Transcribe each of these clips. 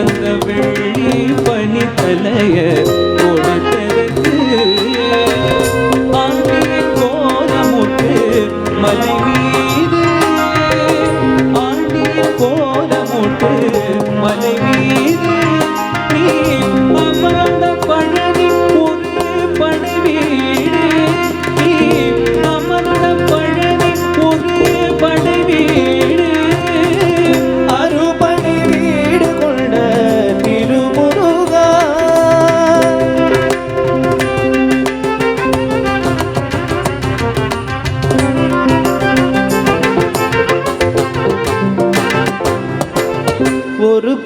வந்த வெள்ளி பனி தலைய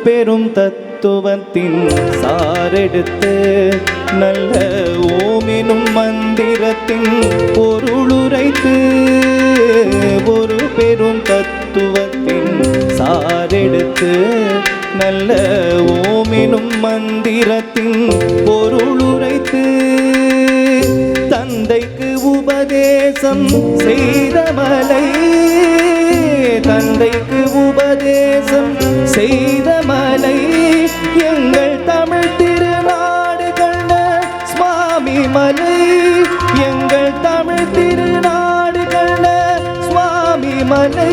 பெரும் தத்துவத்தின் சாரெடுத்து நல்ல ஓமினும் மந்திரத்தின் பொருளுரைத்து ஒரு பெரும் தத்துவத்தின் சாரெடுத்து நல்ல ஓமினும் மந்திரத்தின் பொருளுரைத்து தந்தைக்கு உபதேசம் செய்த மலை தந்தைக்கு உபதேசம் செய்த மலை எங்கள் தமிழ் திருநாடு கண்ட சுவாமி மலை. எங்கள் தமிழ் திருநாடு கண்ட சுவாமி மலை.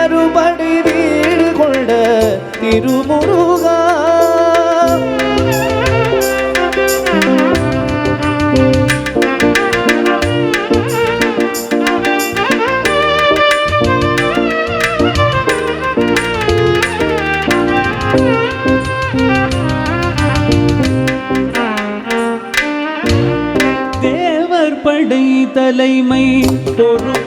அறுபடி வீடு கொண்ட திருமுருகா தலைமை பொறுப்பெடுத்து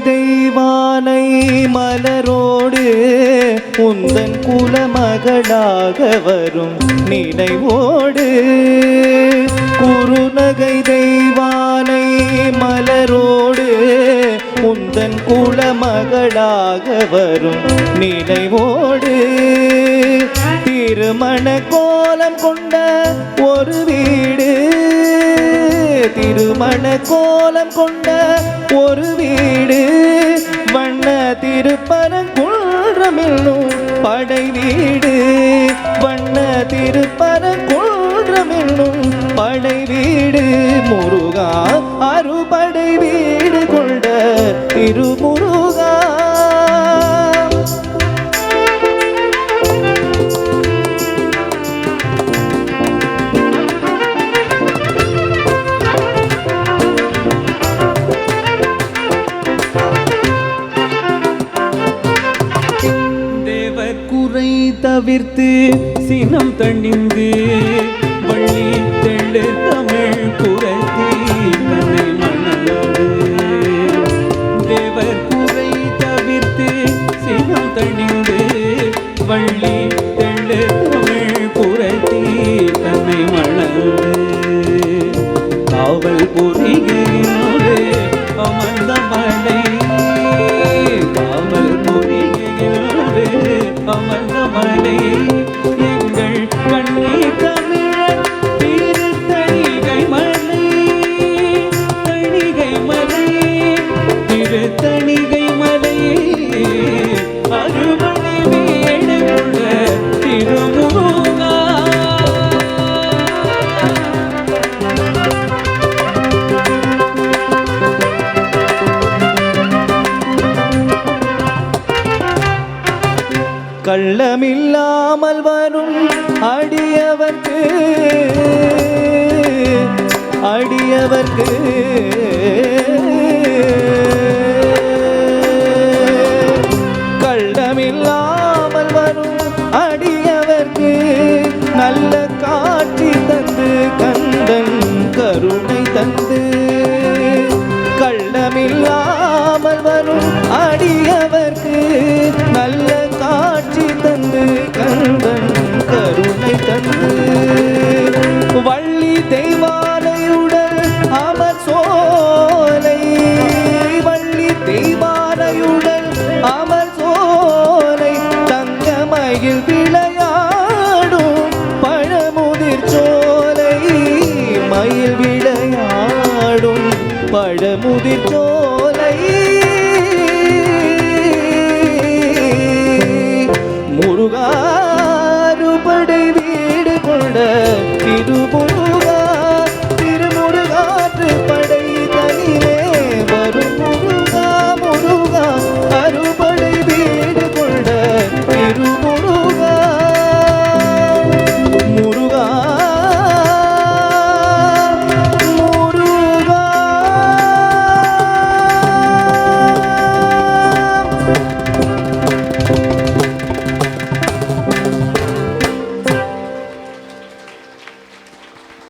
தெய்வானை மலரோடு உந்தன் குலமகளாக வரும் நினைவோடு. குறுநகை தெய்வானை மலரோடு உந்தன் குலமகளாக வரும் நினைவோடு. திருமண கோ வண்ண கோலம் கொண்ட ஒரு வீடு வண்ண திருப்பரங்குன்றமென்னும் படை வீடு வண்ண திருப்பரங்குன்றமென்னும் படை வீடு. முருகா அறுபடை வீடு கொண்ட திருமுருகா தவிர்த்து சினம் தணிந்து வள்ளி தெள்ளு தமிழ் குரத்தி தன்னை மணலோடு தேவர் கூரை தவிர்த்து சினம் தணிந்து வள்ளி தெள்ளு தமிழ் குரத்தி தன்னை மணந்து காவல் பொறிகையினோடு பள்ளமில்லாமல் வரும் அடியவர்க்கு அடியவர்க்கு. கள்ளமில்லாமல் வரும் அடியவர்க்கு நல்ல காட்சி தந்து கந்தன் கருணை தந்து 目的。